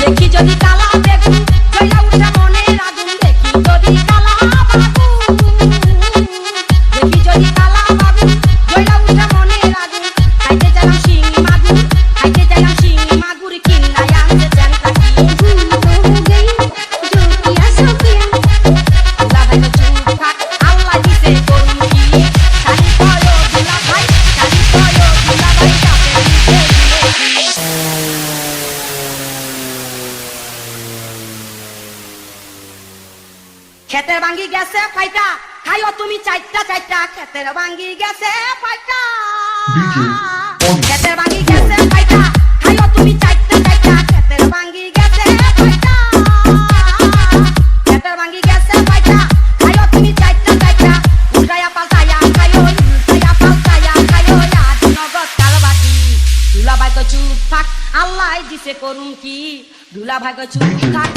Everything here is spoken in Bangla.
দেখি যদি কালা বেগুন উঠা খেতের ভাঙ্গি গেছে ফাইটা। খাইও তুমি চারটা চারটা খেতের ভাঙ্গি গেছে ফাইটা. খেতের ভাঙ্গি গেছে ফাইটা। খাইও তুমি চারটা চারটা খেতের ভাঙ্গি গেছে ফাইটা। খেতের ভাঙ্গি গেছে ফাইটা। খাইও তুমি চারটা চারটা। উল্টায়া পাল্টায়া খাইও উল্টায়া পাল্টায়া খাইও আজ নগদ কাল বাকি দুলা ভাই তো চুপ থাক আল্লাহ দিছে করুন কি? দুলা ভাই তো চুপ থাক.